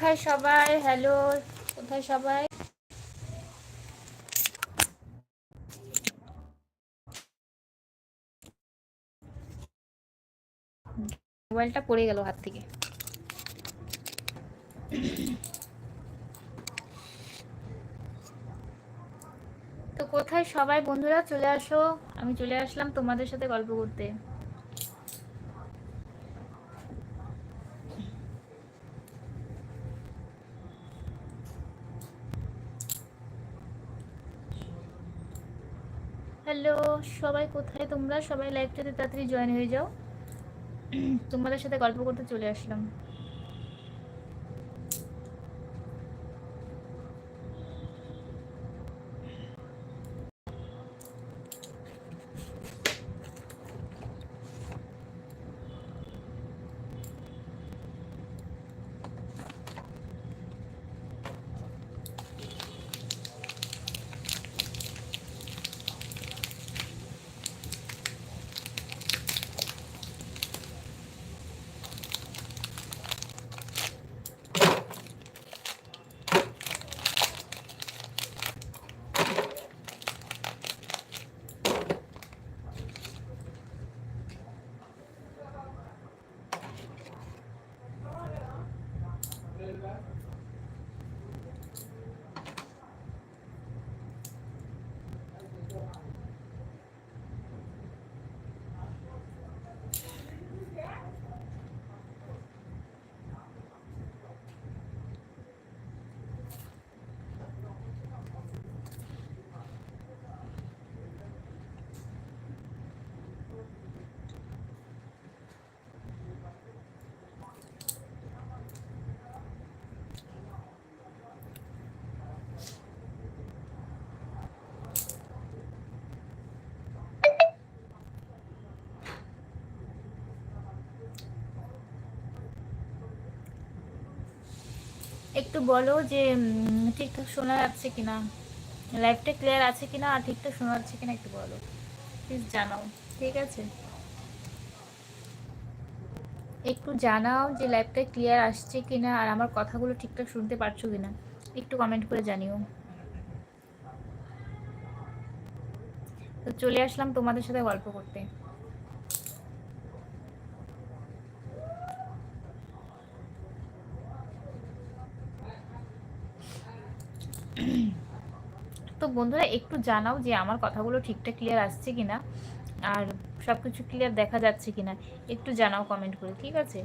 কোথায় সবাই? হ্যালো কোথায় সবাই? মোবাইলটা পড়ে গেল হাত থেকে। তো কোথায় সবাই? বন্ধুরা, চলে আসো। আমি চলে আসলাম তোমাদের সাথে গল্প করতে। হ্যালো, সবাই কোথায় তোমরা? সবাই লাইভটাতে তাড়াতাড়ি জয়েন হয়ে যাও। তোমাদের সাথে গল্প করতে চলে আসলাম। একটু বলো যে ঠিকঠাক শোনা যাচ্ছে কিনা? লাইভটা ক্লিয়ার আছে কিনা? আর ঠিকঠাক শোনা যাচ্ছে কিনা একটু বলো। প্লিজ জানাও, ঠিক আছে? একটু জানাও যে লাইভটা ক্লিয়ার আসছে কিনা আর আমার কথাগুলো ঠিকঠাক শুনতে পারছ কিনা। একটু কমেন্ট করে জানিও। তো চলে আসলাম তোমাদের সাথে গল্প করতে। তো বন্ধুরা, একটু জানাও যে আমার কথাগুলো ঠিকঠাক ক্লিয়ার আসছে কিনা আর সব কিছু ক্লিয়ার দেখা যাচ্ছে কিনা। একটু জানাও কমেন্ট করে, ঠিক আছে?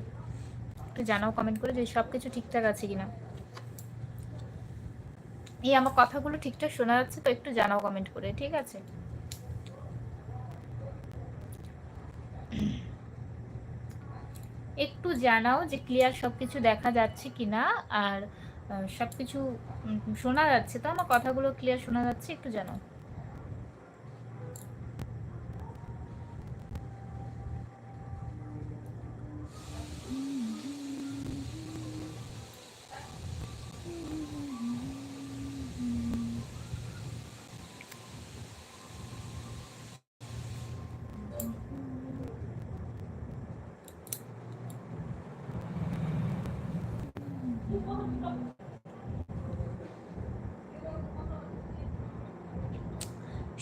একটু জানাও কমেন্ট করে যে সব কিছু ঠিকঠাক আছে কিনা। এই আমার কথাগুলো ঠিকঠাক শোনা যাচ্ছে তো একটু জানাও কমেন্ট করে, ঠিক আছে? একটু জানাও যে ক্লিয়ার সব কিছু দেখা যাচ্ছে কিনা আর সব কিছু শোনা যাচ্ছে। তো আমার কথাগুলো ক্লিয়ার শোনা যাচ্ছে একটু জানাও।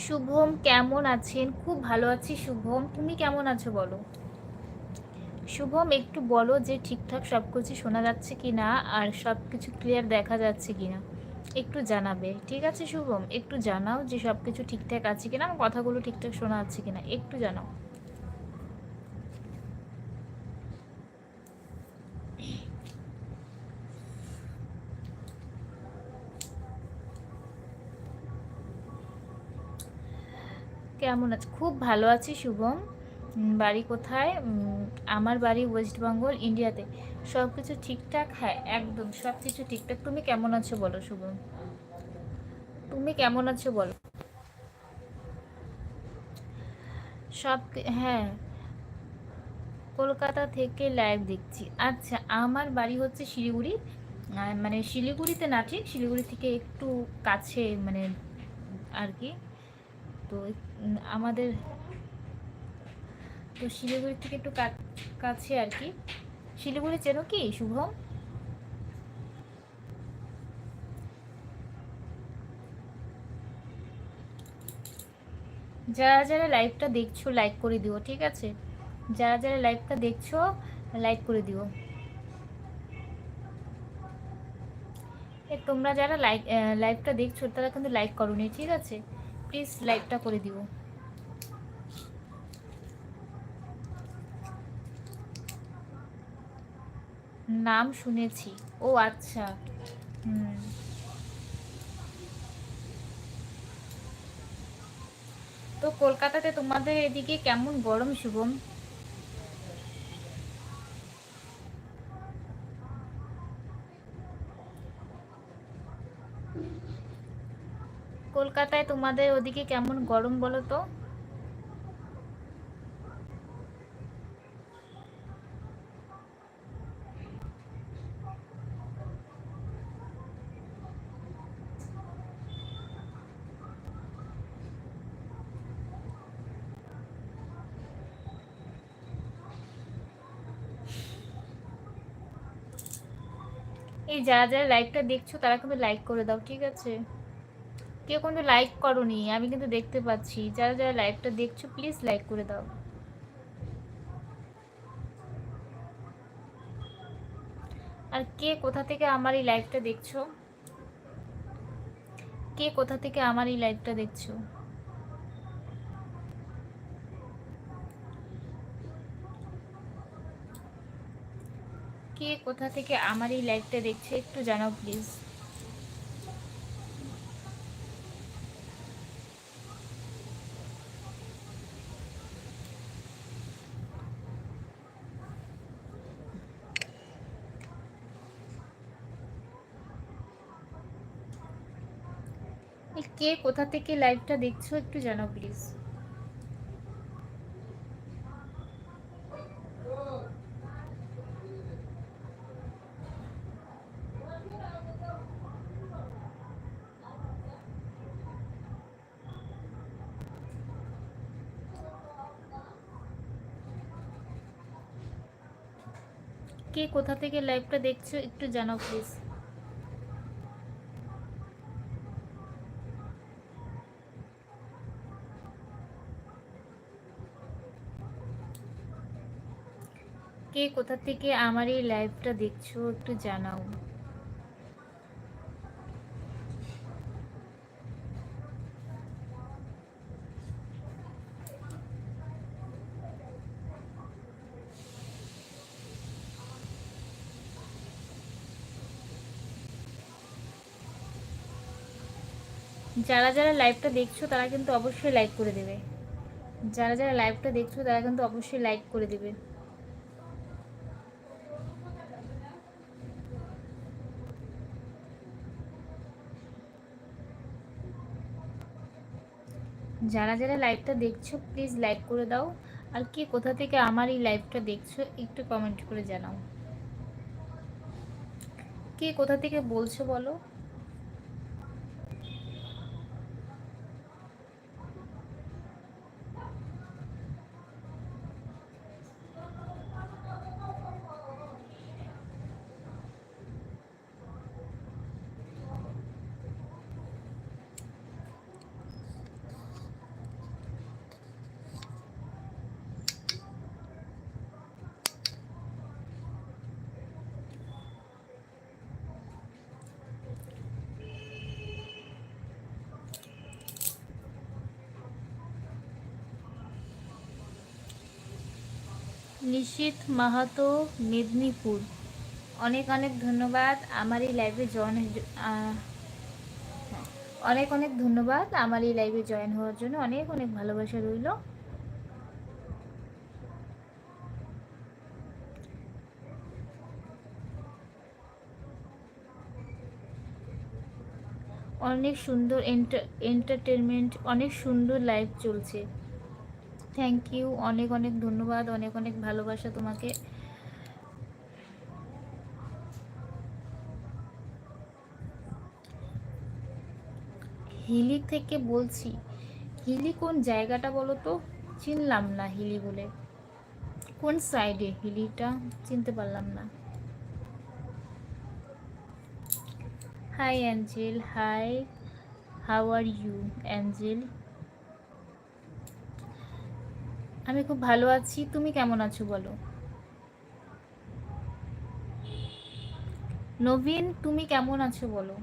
শুভম, কেমন আছেন? খুব ভালো আছি, শুভম। তুমি কেমন আছো বলো? শুভম, একটু বলো যে ঠিকঠাক সব কিছু শোনা যাচ্ছে কি না আর সব কিছু ক্লিয়ার দেখা যাচ্ছে কি না একটু জানাবে। ঠিক আছে শুভম, একটু জানাও যে সব কিছু ঠিকঠাক আছে কিনা, আমার কথাগুলো ঠিকঠাক শোনা যাচ্ছে কিনা। একটু জানাও। কেমন আছে? খুব ভালো আছি, শুভম। বাড়ি কোথায়? আমার বাড়ি ওয়েস্ট বেঙ্গল, ইন্ডিয়াতে। সব কিছু ঠিকঠাক? হ্যাঁ একদম। সব কিছু ঠিকঠাক। তুমি কেমন আছো বলো, শুভম? তুমি কেমন আছো বলো? সব হ্যাঁ। কলকাতা থেকে লাইভ দেখছি। আচ্ছা আমার বাড়ি হচ্ছে শিলিগুড়ি। মানে শিলিগুড়িতে না, ঠিক? শিলিগুড়ি থেকে একটু কাছে মানে আর কি। তো আমাদের তো শিলিগুড়ি থেকে একটু কাছে আর কি। শিলিগুড়ি চেনো কি, শুভম? যারা যারা লাইভটা দেখছ লাইক করে দিও, ঠিক আছে? যারা যারা লাইভটা দেখছ লাইক করে দিও। তোমরা যারা লাইক লাইভটা দেখছ, তারা কিন্তু লাইক করো ঠিক আছে? প্লিজ লাইভটা করে দিব। নাম শুনেছি। ও আচ্ছা। হুম। তো কলকাতাতে তোমাদের এদিকে কেমন গরম, শুভম? কলকাতায় তোমাদের ওদিকে কেমন গরম বলো তো? এই যারা যারা লাইভটা দেখছ তারা কিন্তু লাইক করে দাও, ঠিক আছে? কেউ কিন্তু লাইক করনি, আমি কিন্তু দেখতে পাচ্ছি। যারা যারা লাইভটা দেখছ প্লিজ লাইক করে দাও। আর কে কোথা থেকে আমার এই লাইভটা দেখছ? কে কোথা থেকে আমার এই লাইভটা দেখছ? কে কোথা থেকে আমার এই লাইভটা দেখছে, একটু জানাও প্লিজ কে কোথা থেকে লাইভটা দেখছ একটু জানাও প্লিজ কে কোথা থেকে লাইভটা দেখছ একটু জানাও প্লিজ কে কোথা থেকে আমার এই লাইভটা দেখছ একটু জানাও। যারা যারা লাইভটা দেখছ তারা কিন্তু অবশ্যই লাইক করে দেবে। যারা যারা লাইভটা দেখছ তারা কিন্তু অবশ্যই লাইক করে দেবে। যারা যারা লাইভটা দেখছ প্লিজ লাইক করে দাও। আর কে কোথা থেকে আমার এই লাইভটা দেখছ, একটু কমেন্ট করে জানাও। কে কোথা থেকে বলছো বলো? নিশীত মাহাতো, মেদিনীপুর। অনেক অনেক ধন্যবাদ আমার এই লাইভে জয়েন অনেক অনেক ধন্যবাদ আমার এই লাইভে জয়েন হওয়ার জন্য। অনেক অনেক ভালোবাসা রইল। অনেক সুন্দর এন্টারটেনমেন্ট অনেক সুন্দর লাইভ চলছে। থ্যাংক ইউ অনেক অনেক ধন্যবাদ, অনেক অনেক ভালোবাসা তোমাকে। হিলি থেকে বলছি, হিলি কোন জায়গাটা বলো তো চিনলাম না হিলি বলে। কোন সাইডে? হিলিটা চিনতে পারলাম না। Hi angel hi how are you angel আমি খুব ভালো আছি। তুমি কেমন আছো বলো? নবীন, তুমি কেমন আছো বলো?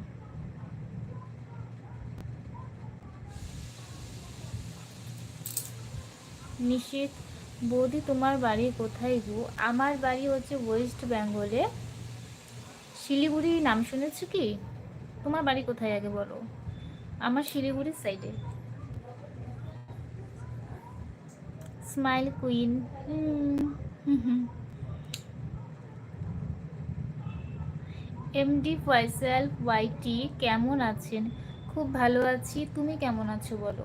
নিশীত, বৌদি তোমার বাড়ি কোথায় গো? আমার বাড়ি হচ্ছে ওয়েস্ট বেঙ্গলে। শিলিগুড়ি নাম শুনেছো কি? তোমার বাড়ি কোথায় আগে বলো? আমার শিলিগুড়ির সাইডে smile queen MD Faisal YT কেমন আছেন? খুব ভালো আছি। তুমি কেমন আছো বলো?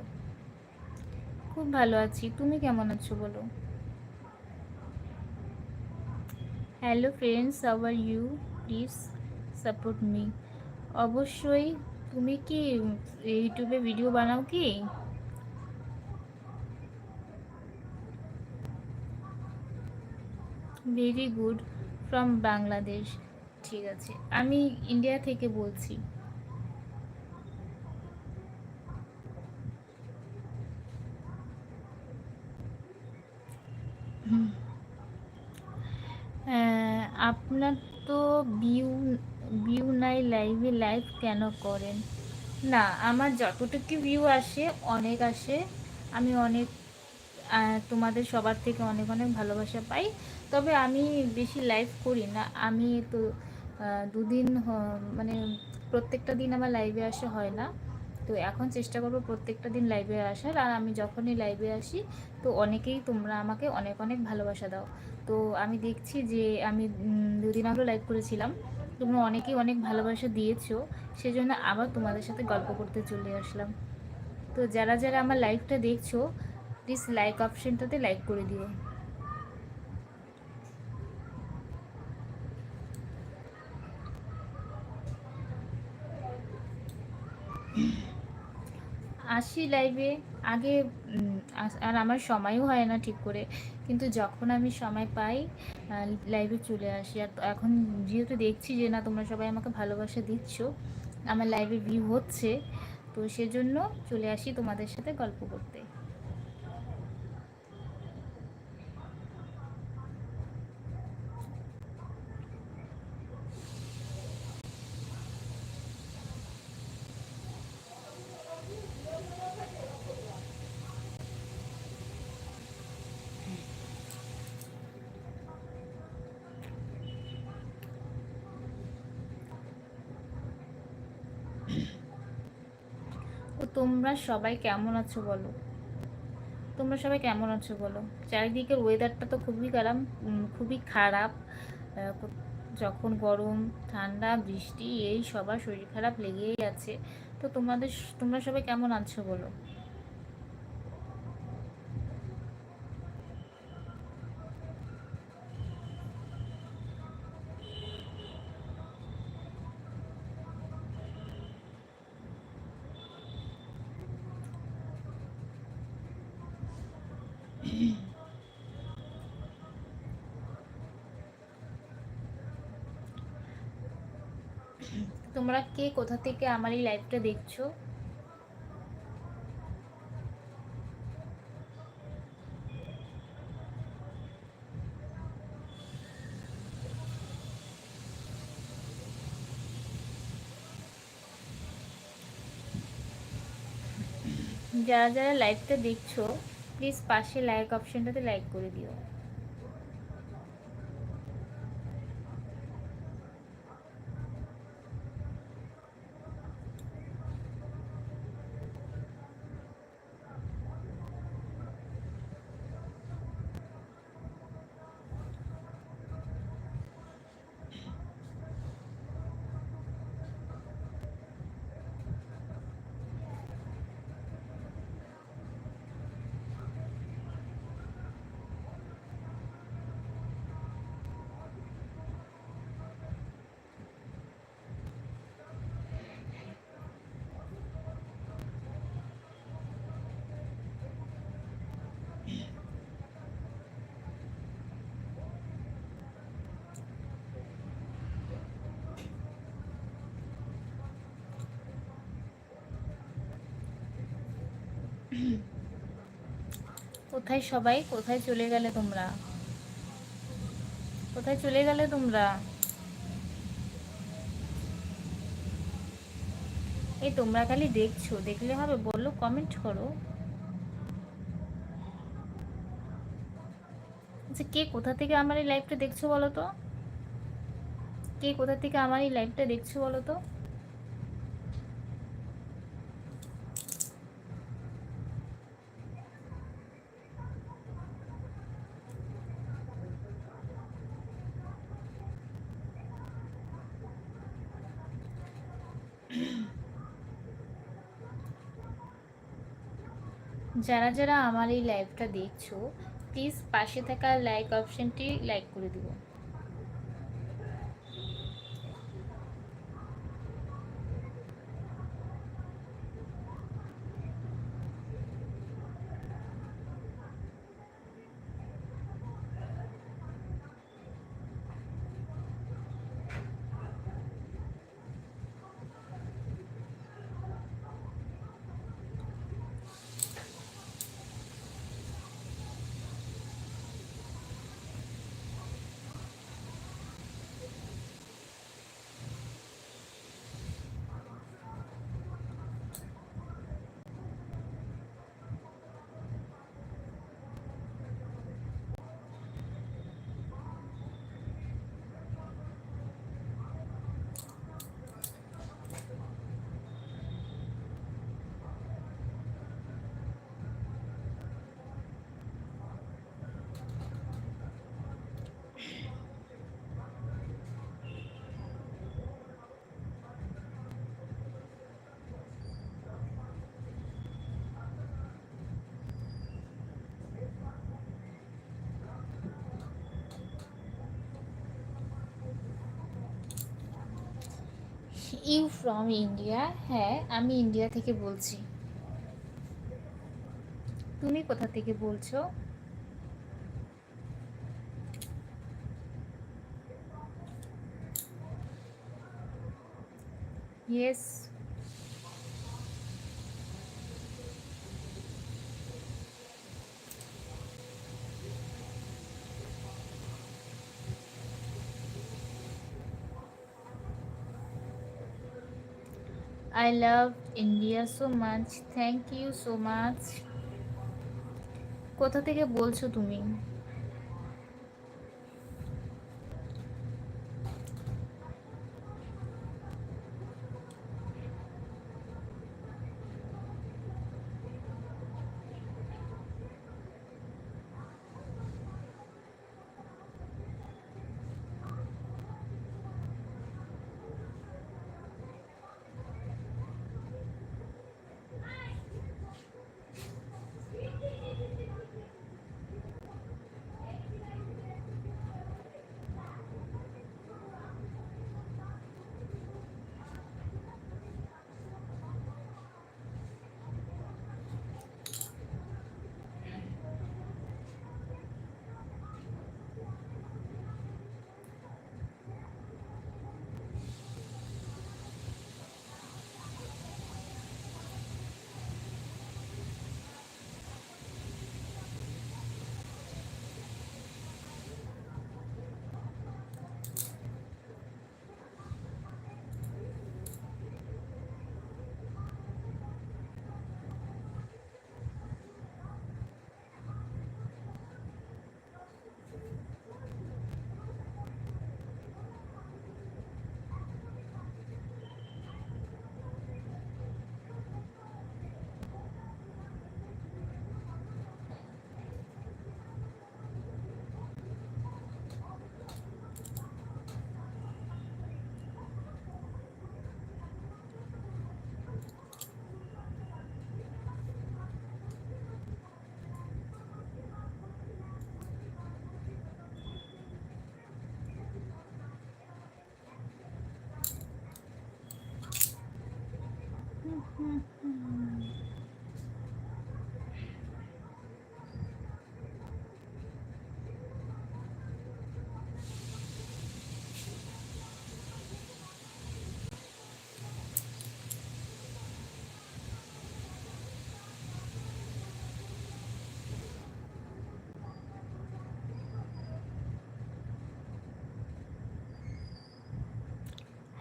খুব ভালো আছি। তুমি কেমন আছো বলো? Hello friends our you please support me অবশ্যই, তুমি কি ইউটিউবে ভিডিও বানাও কি? Very good from Bangladesh. ঠিক আছে, আমি ইন্ডিয়া থেকে বলছি। আপনার তো ভিউ ভিউ নাই লাইভে লাইভ কেন করেন? না, আমার যতটুকু ভিউ আসে, অনেক আসে। আমি অনেক তোমাদের সবার থেকে অনেক অনেক ভালোবাসা পাই। তবে আমি বেশি লাইভ করি না। আমি তো দুদিন মানে প্রত্যেকটা দিন আমার লাইভে আসা হয় না। তো এখন চেষ্টা করব প্রত্যেকটা দিন লাইভে আসার। আর আমি যখনই লাইভে আসি, তো অনেকেই তোমরা আমাকে অনেক অনেক ভালোবাসা দাও। তো আমি দেখছি যে আমি দুদিন আগে লাইভ করেছিলাম। তোমরা অনেকেই অনেক ভালোবাসা দিয়েছ। সেজন্য আবার তোমাদের সাথে গল্প করতে চলে আসলাম। তো যারা যারা আমার লাইভটা দেখছ প্লিজ লাইক অপশনটাতে লাইক করে দিও। আসি লাইভে আগে আর আমার সময়ও হয় না ঠিক করে। কিন্তু যখন আমি সময় পাই লাইভে চলে আসি। আর এখন যেহেতু দেখছি যে, না, তোমরা সবাই আমাকে ভালোবাসা দিচ্ছ, আমার লাইভে ভিউ হচ্ছে। তো সেজন্য চলে আসি তোমাদের সাথে গল্প করতে। তোমরা সবাই কেমন আছো বলো? তোমরা সবাই কেমন আছো বলো? চারিদিকের ওয়েদারটা তো খুবই খারাপ খুবই খারাপ। যখন গরম, ঠান্ডা, বৃষ্টি, এই সবার শরীর খারাপ লেগেই আছে। তো তোমাদের তোমরা সবাই কেমন আছো বলো তোমরা কে কোথা থেকে আমার এই লাইভটা দেখছ? যারা যারা লাইভটা দেখছ প্লিজ পাশে লাইক অপশনটাতে লাইক করে দিও। কোথায় সবাই? কোথায় চলে গেলে তোমরা? কোথায় চলে গেলে তোমরা? এই তোমরা খালি দেখছ। দেখলে হবে বলল কমেন্ট করো। আচ্ছা কে কোথা থেকে আমার এই লাইভটা দেখছ বলো তো? কে কোথা থেকে আমার এই লাইভটা দেখছ বলো তো? যারা যারা আমার এই লাইভটা দেখছ প্লিজ পাশে থাকা লাইক অপশানটি লাইক করে দিও ইউ ফ্রম ইন্ডিয়া? হ্যাঁ আমি ইন্ডিয়া থেকে বলছি। তুমি কোথা থেকে বলছো? Yes I love India so much. Thank you so much. কোথা থেকে বলছো তুমি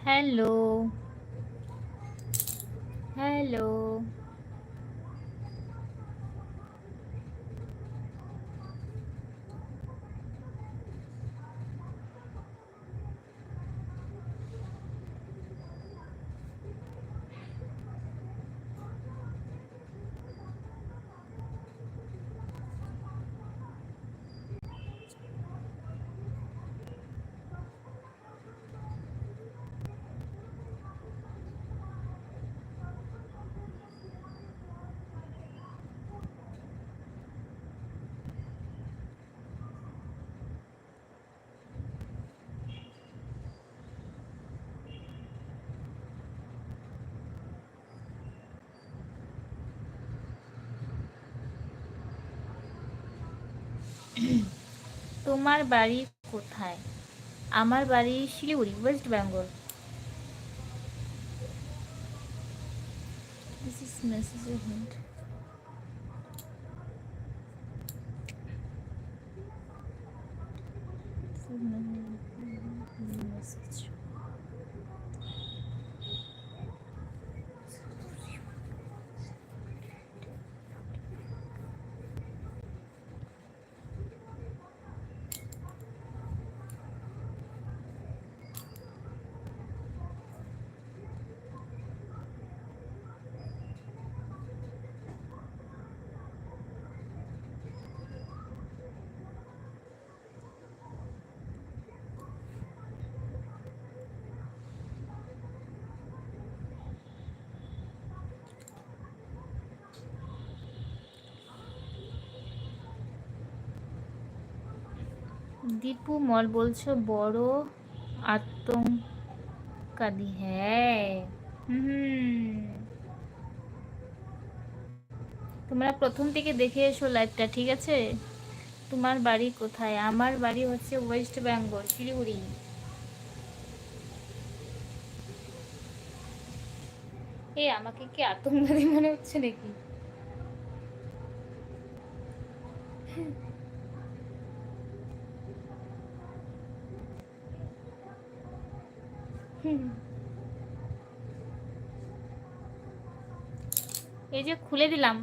হ্যালো হ্যালো তোমার বাড়ি কোথায়? আমার বাড়ি Siliguri West Bengal. This is a hint. This is message. Dipu, মল বলছো, বড় আতঙ্কাদি হ্যাঁ। হুম। তোমরা প্রথম থেকে দেখে এসো লাইভটা ঠিক আছে? তোমার বাড়ি কোথায়? আমার বাড়ি হচ্ছে ওয়েস্ট বেঙ্গল শিলিগুড়ি। এ আমাকে কি আতঙ্কবাদী মনে হচ্ছে নাকি? এই যে খুলে দিলাম।